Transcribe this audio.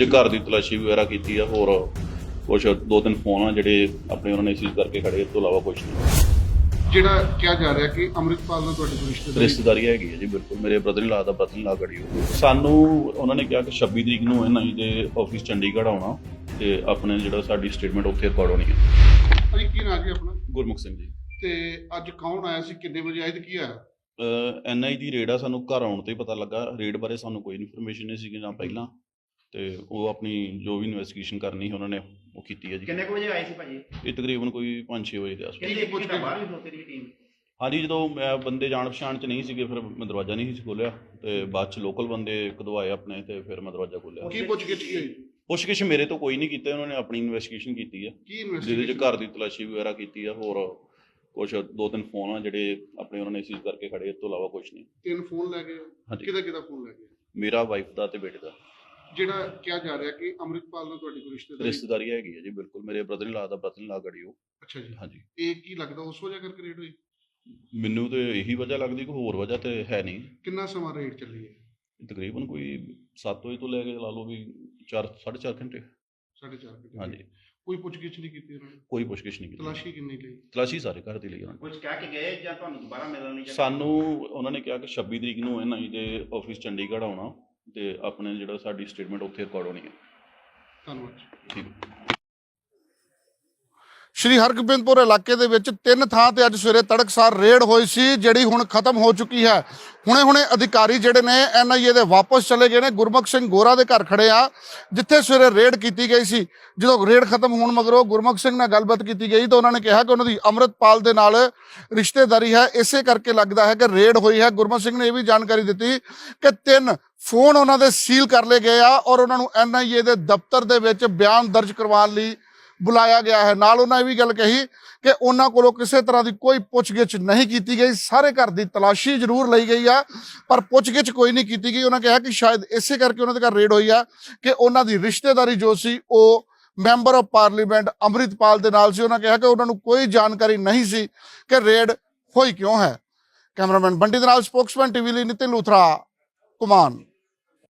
'ਚ ਘਰ ਦੀ ਤਲਾਸ਼ੀ ਵਗੈਰਾ ਕੀਤੀ ਆ ਹੋਰ ਕੁਛ ਦੋ ਤਿੰਨ ਫੋਨ ਆ ਜਿਹੜੇ ਆਪਣੇ ਉਹਨਾਂ ਨੇ ਸੀਜ਼ ਕਰਕੇ ਖੜੇ ਇਸ ਤੋਂ ਇਲਾਵਾ ਕੁਛ ਨਹੀਂ। ਜਿਹੜਾ ਕਿਹਾ ਜਾ ਰਿਹਾ ਕਿ ਅੰਮ੍ਰਿਤਪਾਲ ਨਾਲ ਤੁਹਾਡੀ ਕੋਈ ਰਿਸ਼ਤੇਦਾਰੀ ਰਿਸ਼ਤੇਦਾਰੀ ਹੈਗੀ ਹੈ ਜੀ ਬਿਲਕੁਲ। ਮੇਰੇ ਬ੍ਰਦਰ ਇਨ ਲਾ ਦਾ ਬ੍ਰਦਰ ਇਨ ਲਾ ਹੋ ਸਾਨੂੰ ਉਹਨਾਂ ਨੇ ਕਿਹਾ ਕਿ 26 ਤਰੀਕ ਨੂੰ ਇਹਨਾਂ ਦੇ ਆਫਿਸ ਚੰਡੀਗੜ੍ਹ ਆਉਣਾ ਤੇ ਆਪਣੇ ਜਿਹੜਾ ਸਾਡੀ ਸਟੇਟਮੈਂਟ ਉੱਥੇ ਰਿਕਾਰਡ ਹੋਣੀ ਹੈ ਭਾਜੀ ਕੀ ਨਾਂ ਜੀ ਆਪਣਾ? ਗੁਰਮੁਖ ਸਿੰਘ ਜੀ। ਤੇ ਅੱਜ ਕੌਣ ਆਇਆ ਸੀ ਕਿੰਨੇ ਵਜੇ ਆਏ ਤੇ ਕੀ ਆਇਆ? ਐਨਆਈ ਦੀ ਰੇਡ ਆ ਸਾਨੂੰ ਘਰ ਆਉਣ ਤੇ ਹੀ ਪਤਾ ਲੱਗਾ। ਰੇਡ ਬਾਰੇ ਸਾਨੂੰ ਕੋਈ ਇਨਫੋਰਮੇਸ਼ਨ ਨਹੀਂ ਸੀ ਜਾਂ ਪਹਿਲਾਂ। ਤੇ ਉਹ ਆਪਣੀ ਜੋ ਵੀ ਇਨਵੈਸਟੀਗੇਸ਼ਨ ਕਰਨੀ ਸੀ ਉਹਨਾਂ ਨੇ ਉਹ ਕੀਤੀ ਹੈ ਜੀ। ਕਿੰਨੇ ਕੁ ਵਜੇ ਆਏ ਸੀ ਭਾਜੀ? ਇਹ ਤਕਰੀਬਨ ਕੋਈ 5-6 ਵਜੇ ਦੇ ਆਸ ਕਿੰਨੇ ਪੁੱਛ ਕੇ ਬਾਹਰ ਵੀ ਖਲੋਤੇ ਦੀ ਟੀਮ ਹਾਂਜੀ ਜਦੋਂ ਮੈਂ ਬੰਦੇ ਜਾਣ ਪਛਾਣ ਚ ਨਹੀਂ ਸੀਗੇ ਫਿਰ ਮੈਂ ਦਰਵਾਜ਼ਾ ਨਹੀਂ ਸੀ ਖੋਲਿਆ ਤੇ ਬਾਅਦ ਚ ਲੋਕਲ ਬੰਦੇ ਕਦਵਾਏ ਆਪਣੇ ਤੇ ਫਿਰ ਮੈਂ ਦਰਵਾਜ਼ਾ ਖੋਲਿਆ ਕੀ ਪੁੱਛ ਕੀ ਹੋਈ ਪੁੱਛਗਿੱਛ ਮੇਰੇ ਤੋਂ ਕੋਈ ਨਹੀਂ ਕੀਤਾ ਉਹਨਾਂ ਨੇ ਆਪਣੀ ਇਨਵੈਸਟੀਗੇਸ਼ਨ ਕੀਤੀ ਹੈ ਕੀ ਜਿਹਦੇ 'ਚ ਘਰ ਦੀ ਤਲਾਸ਼ੀ ਵਗੈਰਾ ਕੀਤੀ ਆ ਹੋਰ ਕੁਛ ਦੋ ਤਿੰਨ ਫੋਨ ਆ ਜਿਹੜੇ ਆਪਣੇ ਉਹਨਾਂ ਨੇ ਸੀਜ਼ ਕਰਕੇ ਖੜੇ ਇਸ ਤੋਂ ਇਲਾਵਾ ਕੁਛ ਨਹੀਂ। ਤਿੰਨ ਫੋਨ ਲੈ ਗਏ ਕਿਹਦਾ ਕਿਹਦਾ ਫੋਨ ਲੈ ਗਏ ਮੇਰਾ ਵਾਈਫ ਦਾ ਤੇ ਬੇਟੇ ਦਾ। ਜਿਹੜਾ ਕਿਹਾ ਜਾ ਰਿਹਾ ਕਿ ਅੰਮ੍ਰਿਤਪਾਲ ਨਾਲ ਤੁਹਾਡੀ ਕੋਈ ਰਿਸ਼ਤੇਦਾਰੀ ਰਿਸ਼ਤੇਦਾਰੀ ਹੈਗੀ ਹੈ ਜੀ ਬਿਲਕੁਲ। ਮੇਰੇ ਬ੍ਰਦਰ ਇਨ ਲਾ ਦਾ ਬ੍ਰਦਰ ਇਨ ਲਾ ਗੜੀ ਉਹ। ਅੱਛਾ ਜੀ। ਹਾਂਜੀ। ਇਹ ਕੀ ਲੱਗਦਾ ਉਸ ਵਜ੍ਹਾ ਕਰਕੇ ਰੇਡ ਹੋਈ? ਮੈਨੂੰ ਤੇ ਇਹੀ ਵਜ੍ਹਾ ਲੱਗਦੀ ਕੋਈ ਹੋਰ ਵਜ੍ਹਾ ਤੇ ਹੈ ਨਹੀਂ। ਕਿੰਨਾ ਸਮਾਂ ਰੇਡ ਚੱਲੀ ਹੈ? ਤਕਰੀਬਨ ਕੋਈ 7 ਵਜੇ ਤੋਂ ਲੈ ਕੇ ਲਾ ਲਓ ਵੀ 4 4.5 ਘੰਟੇ। ਸਾਢੇ ਚਾਰ ਘੰਟੇ। ਹਾਂਜੀ। ਕੋਈ ਪੁੱਛ ਗਿੱਛ ਨਹੀਂ ਕੀਤੀ ਉਹਨਾਂ ਨੇ? ਕੋਈ ਪੁੱਛਗਿੱਛ ਨਹੀਂ ਕੀਤੀ। ਤਲਾਸ਼ੀ ਕਿੰਨੀ ਲਈ? ਤਲਾਸ਼ੀ ਸਾਰੇ ਘਰ ਦੀ ਲਈ ਉਹਨਾਂ ਨੇ। ਕੁਝ ਕਹਿ ਕੇ ਗਏ ਜਾਂ ਤੁਹਾਨੂੰ ਦੁਬਾਰਾ ਮਿਲਣ ਲਈ ਜਾਂ- ਸਾਨੂੰ ਉਹਨਾਂ ਨੇ ਕਿਹਾ ਕਿ 26 ਤਰੀਕ ਨੂੰ ਇਹਨਾਂ ਜੀ ਦੇ ਆਫਿਸ ਚੰਡੀਗੜ੍ਹ ਆਉਣਾ। ਤੇ ਆਪਣੇ ਜਿਹੜਾ ਸਾਡੀ ਸਟੇਟਮੈਂਟ ਉੱਥੇ ਰਿਕਾਰਡ ਹੋਣੀ ਹੈ। ਧੰਨਵਾਦ ਠੀਕ ਸ਼੍ਰੀ ਹਰਗੋਬਿੰਦਪੁਰ ਇਲਾਕੇ ਦੇ ਵਿੱਚ ਤਿੰਨ ਥਾਂ ਤੇ ਅੱਜ ਸਵੇਰੇ ਤੜਕਸਾਰ ਰੇਡ ਹੋਈ ਸੀ, ਜਿਹੜੀ ਹੁਣ ਖਤਮ ਹੋ ਚੁੱਕੀ ਹੈ। ਹੁਣੇ ਹੁਣੇ ਅਧਿਕਾਰੀ ਜਿਹੜੇ ਨੇ ਐਨਆਈਏ ਦੇ ਵਾਪਸ ਚਲੇ ਗਏ ਨੇ। ਗੁਰਮੁਖ ਸਿੰਘ ਗੋਰਾ ਦੇ ਘਰ ਖੜੇ ਆ, ਜਿੱਥੇ ਸਵੇਰੇ ਰੇਡ ਕੀਤੀ ਗਈ ਸੀ। ਜਦੋਂ ਰੇਡ ਖਤਮ ਹੋਣ ਮਗਰੋਂ ਗੁਰਮੁਖ ਸਿੰਘ ਨਾਲ ਗੱਲਬਾਤ ਕੀਤੀ ਗਈ, ਤਾਂ ਉਹਨਾਂ ਨੇ ਕਿਹਾ ਕਿ ਉਹਨਾਂ ਦੀ ਅੰਮ੍ਰਿਤਪਾਲ ਦੇ ਨਾਲ ਰਿਸ਼ਤੇਦਾਰੀ ਹੈ। ਇਸੇ ਕਰਕੇ ਲੱਗਦਾ ਹੈ ਕਿ ਰੇਡ ਹੋਈ ਹੈ। ਗੁਰਮੁਖ ਸਿੰਘ ਨੇ ਇਹ ਵੀ ਜਾਣਕਾਰੀ ਦਿੱਤੀ ਕਿ ਤਿੰਨ ਫੋਨ ਉਹਨਾਂ ਦੇ ਸੀਲ ਕਰ ਲਏ ਗਏ ਆ ਔਰ ਉਹਨਾਂ ਨੂੰ ਐਨਆਈਏ ਦੇ ਦਫ਼ਤਰ ਦੇ ਵਿੱਚ ਬਿਆਨ ਦਰਜ ਕਰਵਾਉਣ ਲਈ ਬੁਲਾਇਆ ਗਿਆ ਹੈ। ਨਾਲ ਉਹਨਾਂ ਇਹ ਵੀ ਗੱਲ ਕਹੀ ਕਿ ਉਹਨਾਂ ਕੋਲੋਂ ਕਿਸੇ ਤਰ੍ਹਾਂ ਦੀ ਕੋਈ ਪੁੱਛਗਿੱਛ ਨਹੀਂ ਕੀਤੀ ਗਈ। ਸਾਰੇ ਘਰ ਦੀ ਤਲਾਸ਼ੀ ਜ਼ਰੂਰ ਲਈ ਗਈ ਆ, ਪਰ ਪੁੱਛਗਿੱਛ ਕੋਈ ਨਹੀਂ ਕੀਤੀ ਗਈ। ਉਹਨਾਂ ਕਿਹਾ ਕਿ ਸ਼ਾਇਦ ਇਸੇ ਕਰਕੇ ਉਹਨਾਂ ਦੇ ਘਰ ਰੇਡ ਹੋਈ ਆ ਕਿ ਉਹਨਾਂ ਦੀ ਰਿਸ਼ਤੇਦਾਰੀ ਜੋ ਸੀ, ਉਹ ਮੈਂਬਰ ਆਫ ਪਾਰਲੀਮੈਂਟ ਅੰਮ੍ਰਿਤਪਾਲ ਦੇ ਨਾਲ ਸੀ। ਉਹਨਾਂ ਕਿਹਾ ਕਿ ਉਹਨਾਂ ਨੂੰ ਕੋਈ ਜਾਣਕਾਰੀ ਨਹੀਂ ਸੀ ਕਿ ਰੇਡ ਹੋਈ ਕਿਉਂ ਹੈ। ਕੈਮਰਾਮੈਨ ਬੰਟੀ ਦੇ ਨਾਲ ਸਪੋਕਸਮੈਨ ਟੀਵੀ ਲਈ ਨਿਤਿਨ ਲੂਥਰਾ, ਕੁਮਾਨ।